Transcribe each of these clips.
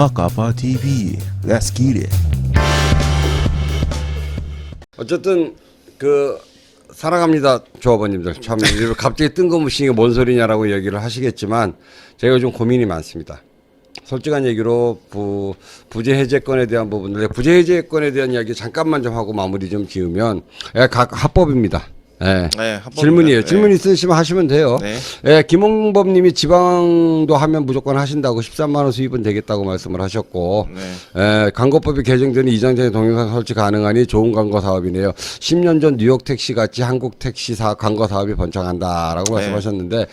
Akapa TV. Let's get it. 어쨌든 그 사랑합니다 조합원님들 참 갑자기 뜬금없이 뭔 소리냐라고 얘기를 하시겠지만 제가 요즘 고민이 많습니다. 솔직한 얘기로 부 부재 해제권에 대한 부분들 부재 해제권에 대한 이야기 잠깐만 좀 하고 마무리 좀 지으면 예, 각 합법입니다. 예. 네, 합법입니다. 질문이에요. 네. 질문 있으시면 하시면 돼요. 네. 예, 김홍범님이 지방도 하면 무조건 하신다고 13만 원 수입은 되겠다고 말씀을 하셨고, 네. 예, 광고법이 개정되는 이장장의 동영상 설치 가능하니 좋은 광고 사업이네요. 10년 전 뉴욕 택시 같이 한국 택시 사 광고 사업이 번창한다라고 네. 말씀하셨는데,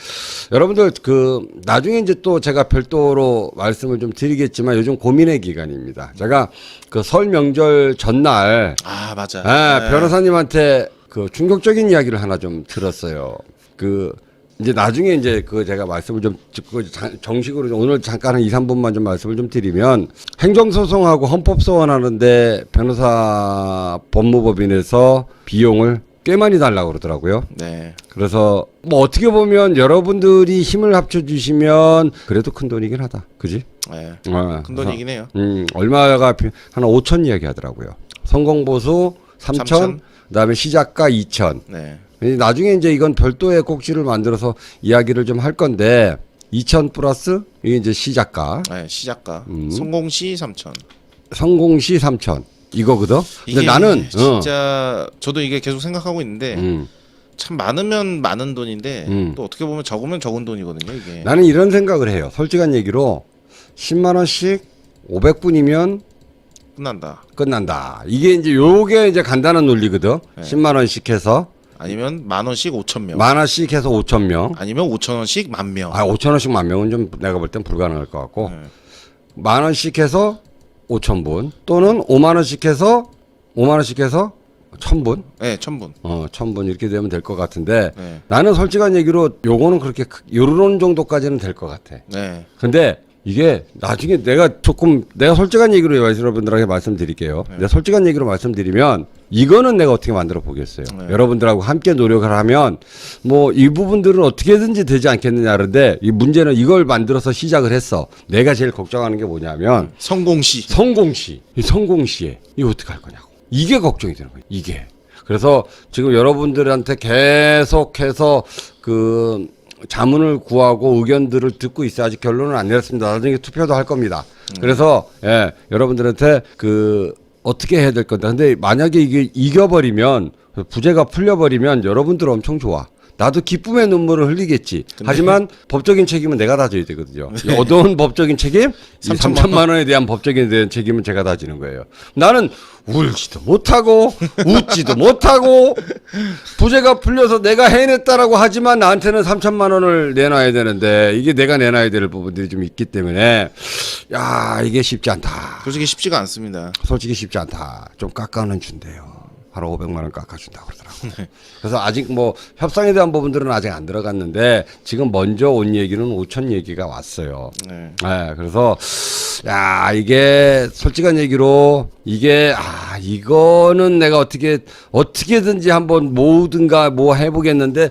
여러분들 그 나중에 이제 또 제가 별도로 말씀을 좀 드리겠지만 요즘 고민의 기간입니다. 제가 그 설 명절 전날 아 맞아. 아, 네. 변호사님한테 그 충격적인 이야기를 하나 좀 들었어요. 그 이제 나중에 이제 그 제가 말씀을 좀 정식으로 좀 오늘 잠깐 한 2, 3분만 좀 말씀을 좀 드리면 행정소송하고 헌법소원 하는데 변호사 법무법인에서 비용을 꽤 많이 달라고 그러더라고요. 네. 그래서 뭐 어떻게 보면 여러분들이 힘을 합쳐 주시면 그래도 큰 돈이긴 하다. 그지? 네. 어, 큰 돈이긴 해요. 음, 얼마가 피- 한 5천 이야기 하더라고요. 성공보수 3천, 삼천. 그다음에 시작가 2천. 네. 나중에 이제 이건 별도의 꼭지를 만들어서 이야기를 좀 할 건데 2천 플러스 이게 이제 시작가, 네. 시작가. 음. 성공 시 3천. 성공시 3천. 이거거든. 근데 나는 어, 진짜 저도 이게 계속 생각하고 있는데 음, 참 많으면 많은 돈인데 음. 또 어떻게 보면 적으면 적은 돈이거든요 이게. 나는 이런 생각을 해요. 솔직한 얘기로 10만 원씩 500분이면 끝난다. 끝난다. 이게 이제 요게 이제 간단한 논리거든. 네. 10만 원씩 해서 아니면 만 원씩 5천 명. 만 원씩 해서 5천 명. 아니면 5천 원씩 만 명. 아, 5천 원씩 만 명은 좀 내가 볼 땐 불가능할 것 같고 네. 만 원씩 해서 5천 분 또는 5만 원씩 해서 5만 원씩 해서 천 분, 네, 천 분. 어, 천 분 이렇게 되면 될 것 같은데 네. 나는 솔직한 얘기로 요거는 그렇게 크- 요런 정도까지는 될 것 같아. 네. 근데 이게 나중에 내가 조금 내가 솔직한 얘기로 여러분들에게 말씀드릴게요. 내가 솔직한 얘기로 말씀드리면 이거는 내가 어떻게 만들어 보겠어요. 네. 여러분들하고 함께 노력을 하면 뭐 이 부분들은 어떻게든지 되지 않겠느냐는데 이 문제는 이걸 만들어서 시작을 했어. 내가 제일 걱정하는 게 뭐냐면 성공 시. 성공시, 이 성공시에 이거 어떻게 할 거냐고. 이게 걱정이 되는 거예요. 이게. 그래서 지금 여러분들한테 계속해서 그 자문을 구하고 의견들을 듣고 있어요. 아직 결론은 안 내렸습니다. 나중에 투표도 할 겁니다. 그래서 예, 여러분들한테 그 어떻게 해야 될 건데. 근데 만약에 이게 이겨버리면 부재가 풀려버리면 여러분들 엄청 좋아. 나도 기쁨의 눈물을 흘리겠지. 하지만 법적인 책임은 내가 다 져야 되거든요. 이 어두운 법적인 책임, 이 삼천만 3천만 원에 대한 법적인 대한 책임은 제가 다 지는 거예요. 나는 울지도 못하고 웃지도 못하고 부재가 풀려서 내가 해냈다라고 하지만 나한테는 3천만 원을 내놔야 되는데 이게 내가 내놔야 될 부분들이 좀 있기 때문에 야 이게 쉽지 않다. 솔직히 쉽지가 않습니다. 솔직히 쉽지 않다. 좀 깎아는 준대요. 바로 500만 원 깎아준다고 그러더라고요. 그래서 아직 뭐 협상에 대한 부분들은 아직 안 들어갔는데 지금 먼저 온 얘기는 5천 얘기가 왔어요. 네. 네, 그래서 야 이게 솔직한 얘기로 이게 아 이거는 내가 어떻게 어떻게든지 한번 모든가 뭐 해보겠는데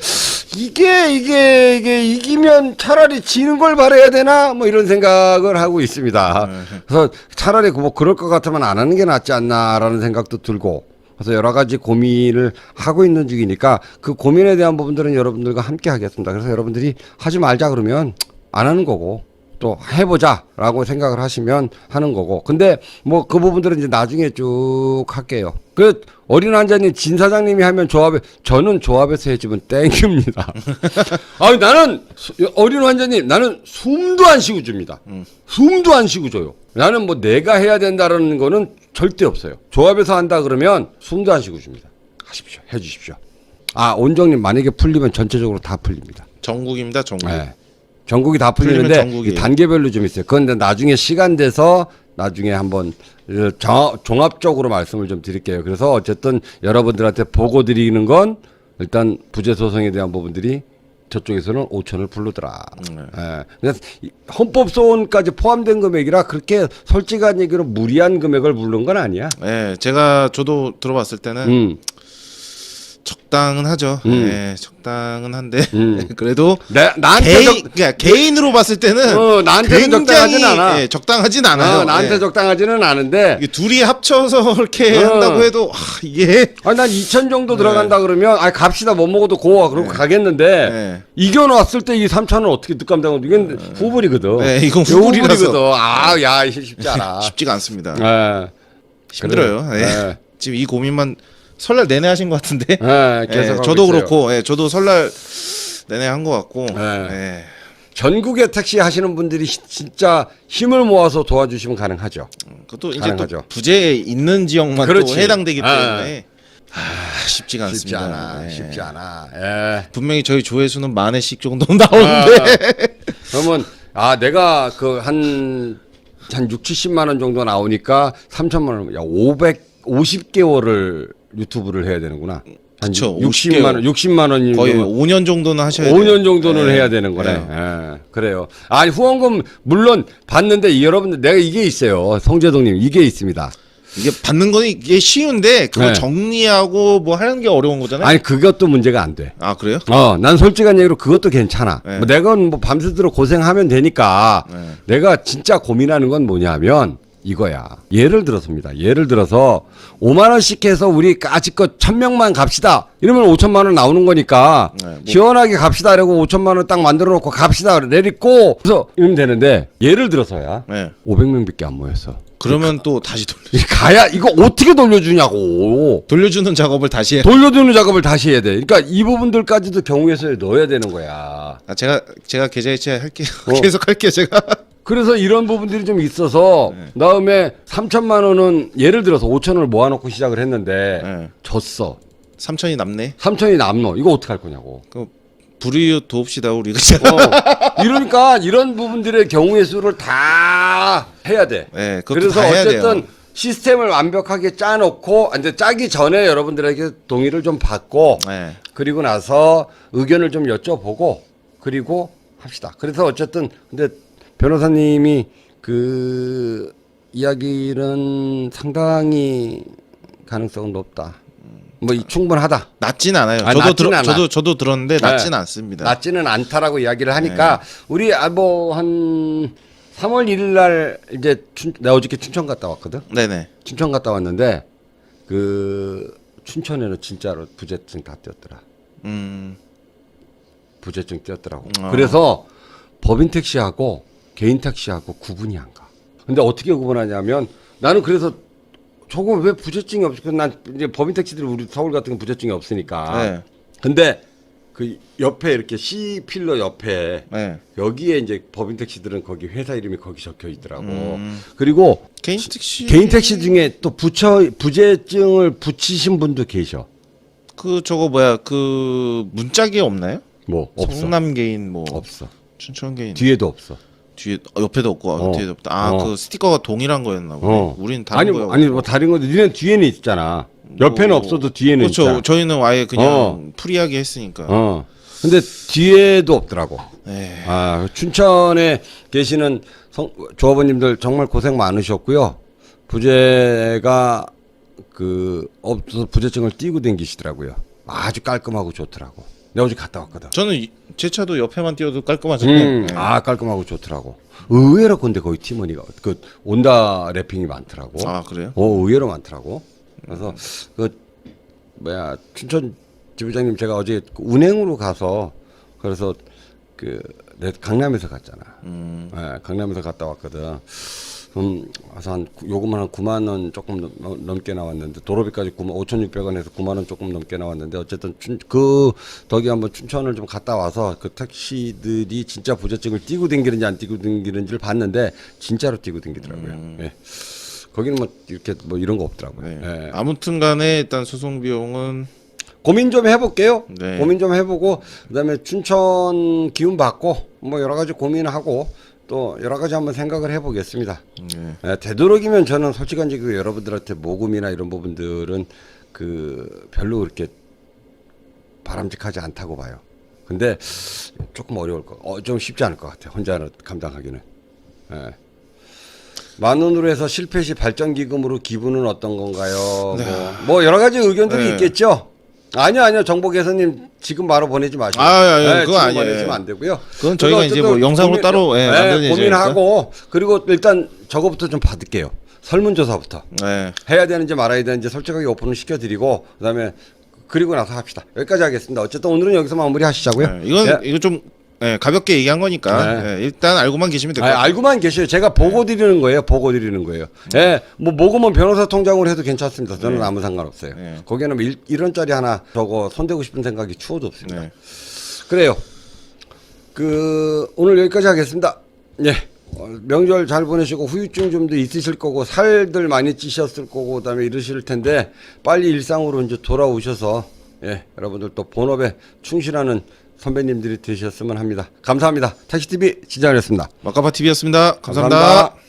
이게 이게 이게 이기면 차라리 지는 걸 바래야 되나 뭐 이런 생각을 하고 있습니다. 그래서 차라리 뭐 그럴 것 같으면 안 하는 게 낫지 않나라는 생각도 들고. 그래서 여러 가지 고민을 하고 있는 중이니까 그 고민에 대한 부분들은 여러분들과 함께 하겠습니다. 그래서 여러분들이 하지 말자 그러면 안 하는 거고 또 해보자라고 생각을 하시면 하는 거고. 근데 뭐 그 부분들은 이제 나중에 쭉 할게요. 그 어린 환자님 진 사장님이 하면 조합에 저는 조합에서 해주면 땡깁니다. 아니 나는 수- 어린 환자님 나는 숨도 안 쉬고 줍니다. 숨도 안 쉬고 줘요. 나는 뭐 내가 해야 된다라는 거는 절대 없어요. 조합에서 한다 그러면 숨도 안 쉬고 줍니다. 하십시오. 해 주십시오. 아 온정님 만약에 풀리면 전체적으로 다 풀립니다. 전국입니다. 전국. 네. 전국이 다 풀리는데 단계별로 좀 있어요. 그런데 나중에 시간 돼서 나중에 한번 저- 종합적으로 말씀을 좀 드릴게요. 그래서 어쨌든 여러분들한테 보고 드리는 건 일단 부재 소송에 대한 부분들이 저쪽에서는 5천을 부르더라. 음, 예. 그래서 이 헌법 소원까지 포함된 금액이라 그렇게 솔직한 얘기로 무리한 금액을 부른 건 아니야. 네, 제가 저도 들어봤을 때는 음. 적당은 하죠. 음. 네, 적당은 한데 음. 그래도 내 나한테 개인 적, 그러니까 개인으로 봤을 때는 어, 나한테는 적당하진 않아. 예, 적당하진 않아요. 어, 나한테 예. 적당하지는 않은데 이게 둘이 합쳐서 그렇게 어. 한다고 해도 아, 이게 아니 난 2천 정도 들어간다 그러면 아 갑시다 못 먹어도 고와 그러고 가겠는데 네. 이겨놨을 때 이 3천은 어떻게 득감당하고 이건 후불이거든. 네, 이건 후불이라서. 후불이거든. 아, 야, 쉽지 않아. 쉽지가 않습니다. 예. 힘들어요. 그래. 예. 예. 지금 이 고민만 설날 내내 하신 것 같은데. 예, 예, 계속 하고 저도 있어요. 그렇고, 예, 저도 설날 내내 한 것 같고. 예. 예. 전국에 택시 하시는 분들이 시- 진짜 힘을 모아서 도와주시면 가능하죠. 그것도 이제 가능하죠. 또 부재에 있는 지역만 그렇지. 또 해당되기 아. 때문에 아, 쉽지가 쉽지 않습니다. 않아. 예. 쉽지 않아. 예. 분명히 저희 조회수는 만 회씩 정도 나오는데 아, 그러면 아 내가 그한한 6, 70만 원 정도 나오니까 3천만 원. 야, 500 50개월을 유튜브를 해야 되는구나. 한 그쵸, 60만 원, 60만 원이 거의 5년 정도는 하셔야 돼요. 5년 정도는 예. 해야 되는 거네. 예. 예, 그래요. 아니 후원금 물론 받는데 이 여러분들 내가 이게 있어요. 성재동님 이게 있습니다. 이게 받는 건 이게 쉬운데 그거 네. 정리하고 뭐 하는 게 어려운 거잖아요. 아니 그것도 문제가 안 돼. 아 그래요? 어, 난 솔직한 얘기로 그것도 괜찮아. 네. 뭐 내가 뭐 밤새도록 고생하면 되니까 네. 내가 진짜 고민하는 건 뭐냐면 이거야. 예를 들어서입니다. 예를 들어서 5만 원씩 해서 우리 까짓것 1000명만 갑시다. 이러면 5천만 원 나오는 거니까 네, 뭐- 시원하게 갑시다. 이러고 5천만 원 딱 만들어 놓고 갑시다. 내리고 그래서 이러면 되는데 예를 들어서야 네. 500명밖에 안 모였어. 그러면 또 다시 돌려 이 가야 이거 어떻게 돌려주냐고. 돌려주는 작업을 다시 해. 돌려주는 작업을 다시 해야 돼. 그러니까 이 부분들까지도 수에 넣어야 되는 거야. 아, 제가 제가 계좌 이체 할게요. 어. 계속 할게요 제가. 그래서 이런 부분들이 좀 있어서 네. 다음에 3천만 원은 예를 들어서 5천을 모아놓고 시작을 했는데 네. 졌어. 3천이 남네. 3천이 남노. 이거 어떻게 할 거냐고. 그 불이웃 도읍시다 우리 그죠? 어. 이러니까 이런 부분들의 경우의 수를 다 해야 돼. 네, 그것도 그래서 다 해야 어쨌든. 시스템을 완벽하게 짜놓고 이제 짜기 전에 여러분들에게 동의를 좀 받고 네. 그리고 나서 의견을 좀 여쭤보고 그리고 합시다. 그래서 어쨌든 근데 변호사님이 그 이야기는 상당히 가능성은 높다. 뭐 이- 충분하다. 낮진 않아요. 아, 저도 낮진 들어, 않아. 저도 저도 들었는데 낮진 네. 않습니다. 낮지는 않다라고 이야기를 하니까 네. 우리 아 뭐한 3월 1일 날 이제 춘, 내가 어저께 춘천 갔다 왔거든. 네네. 춘천 갔다 왔는데 그 춘천에는 진짜로 부재증 다 띄었더라. 음. 부재증 띄었더라고. 어. 그래서 법인 택시하고 개인 택시하고 구분이 안 가. 근데 어떻게 구분하냐면 나는 그래서 저거 왜 부재증이 없을까? 난 이제 법인 택시들이 우리 서울 같은 건 부재증이 없으니까. 네. 근데 그 옆에 이렇게 C 필러 옆에 네. 여기에 이제 법인 택시들은 거기 회사 이름이 거기 적혀 있더라고. 음. 그리고 개인 택시 개인 택시 중에 또 부처 부재증을 붙이신 분도 계셔. 그 저거 뭐야 그 문짝이 없나요? 뭐 없어. 성남 개인 뭐 없어. 춘천 개인 뒤에도 없어. 뒤에 어, 옆에도 없고 어. 뒤에도 없다. 아 어. 그 스티커가 동일한 거였나 보네. 어. 우린 다른 아니 거야. 뭐, 아니 뭐 다른 건데 니네 뒤에는 있잖아. 옆에는 뭐, 없어도 뒤에는 그렇죠. 있잖아. 저희는 아예 그냥 어. 프리하게 했으니까. 어. 근데 뒤에도 없더라고. 네. 아, 춘천에 계시는 성, 조합원님들 정말 고생 많으셨고요. 부재가 그 없어서 부재증을 띄고 댕기시더라고요. 아주 깔끔하고 좋더라고. 내가 어제 갔다 왔거든. 저는 이- 제 차도 옆에만 띄워도 깔끔하잖아요. 음, 네. 아 깔끔하고 좋더라고. 의외로 근데 거기 팀원이가 그 온다 래핑이 많더라고. 아 그래요? 어 의외로 많더라고. 그래서 그 뭐야 춘천 지부장님 제가 어제 그 운행으로 가서 그래서 그 내 강남에서 갔잖아. 음. 예, 강남에서 갔다 왔거든. 음, 와서 한 구- 요금은 한 9만 원 조금 넘, 넘- 넘게 나왔는데 도로비까지 9만 5,600원에서 9만 원 조금 넘게 나왔는데 어쨌든 춘, 그 덕이 한번 춘천을 좀 갔다 와서 그 택시들이 진짜 부재증을 띄고 댕기는지 안 띄고 댕기는지를 봤는데 진짜로 띄고 댕기더라고요. 예. 거기는 뭐 이렇게 뭐 이런 거 없더라고요. 네. 예. 아무튼간에 일단 소송 비용은 고민 좀 해볼게요. 네. 고민 좀 해보고 그다음에 춘천 기운 받고 뭐 여러 가지 고민하고 또 여러 가지 한번 생각을 해보겠습니다. 네. 예, 되도록이면 저는 솔직한 얘기 여러분들한테 모금이나 이런 부분들은 그 별로 그렇게 바람직하지 않다고 봐요. 근데 조금 어려울 거, 어, 좀 쉽지 않을 것 같아 요. 혼자 감당하기는. 예. 만 원으로 해서 실패 시 발전 기금으로 기부는 어떤 건가요? 뭐, 뭐 여러 가지 의견들이 네. 있겠죠. 아니요, 아니요. 정보 개선님 지금 바로 보내지 마시고. 아, 아, 아, 그거 아니에요. 보내시면 안 되고요. 그건 저희가 이제 뭐 영상으로 따로, 예, 만들어내야지 고민하고 그리고 일단 저거부터 좀 받을게요. 설문조사부터 네. 해야 되는지 말아야 되는지 솔직하게 오픈을 시켜드리고 그다음에 그리고 나서 합시다. 여기까지 하겠습니다. 어쨌든 오늘은 여기서 마무리하시자고요. 네, 이건 예. 이거 좀 예, 가볍게 얘기한 거니까 네. 예, 일단 알고만 계시면 될 것 아, 같아요. 알고만 계셔요. 제가 보고 드리는 거예요. 보고 드리는 거예요. 예, 뭐 모금은 변호사 통장으로 해도 괜찮습니다. 저는 아무 상관없어요. 네. 거기에는 뭐 일, 이런 짜리 하나 저거 손대고 싶은 생각이 추워도 없습니다. 네. 그래요. 그 오늘 여기까지 하겠습니다. 예. 어, 명절 잘 보내시고 후유증 좀도 있으실 거고 살들 많이 찌셨을 거고 그다음에 이러실 텐데 빨리 일상으로 이제 돌아오셔서 예 여러분들 또 본업에 충실하는 선배님들이 되셨으면 합니다. 감사합니다. 택시 TV 진장이었습니다. 마카파 TV였습니다. 감사합니다. 감사합니다.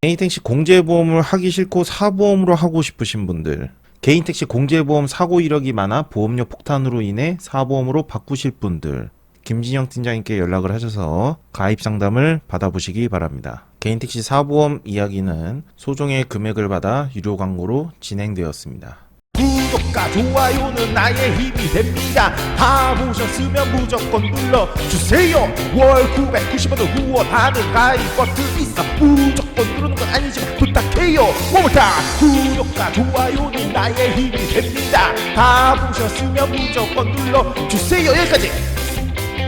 개인 택시 공제보험을 하기 싫고 사보험으로 하고 싶으신 분들 개인 택시 공제보험 사고 이력이 많아 보험료 폭탄으로 인해 사보험으로 바꾸실 분들 김진영 팀장님께 연락을 하셔서 가입 상담을 받아보시기 바랍니다. 개인 택시 사보험 이야기는 소정의 금액을 받아 유료 광고로 진행되었습니다. 구독과 좋아요는 나의 힘이 됩니다. 다 보셨으면 무조건 눌러주세요. 월 990원을 후원하는 가입 버튼 있어 무조건 누르는 건 아니지만 부탁해요. 모모타 구독과 좋아요는 나의 힘이 됩니다. 다 보셨으면 무조건 눌러주세요. 여기까지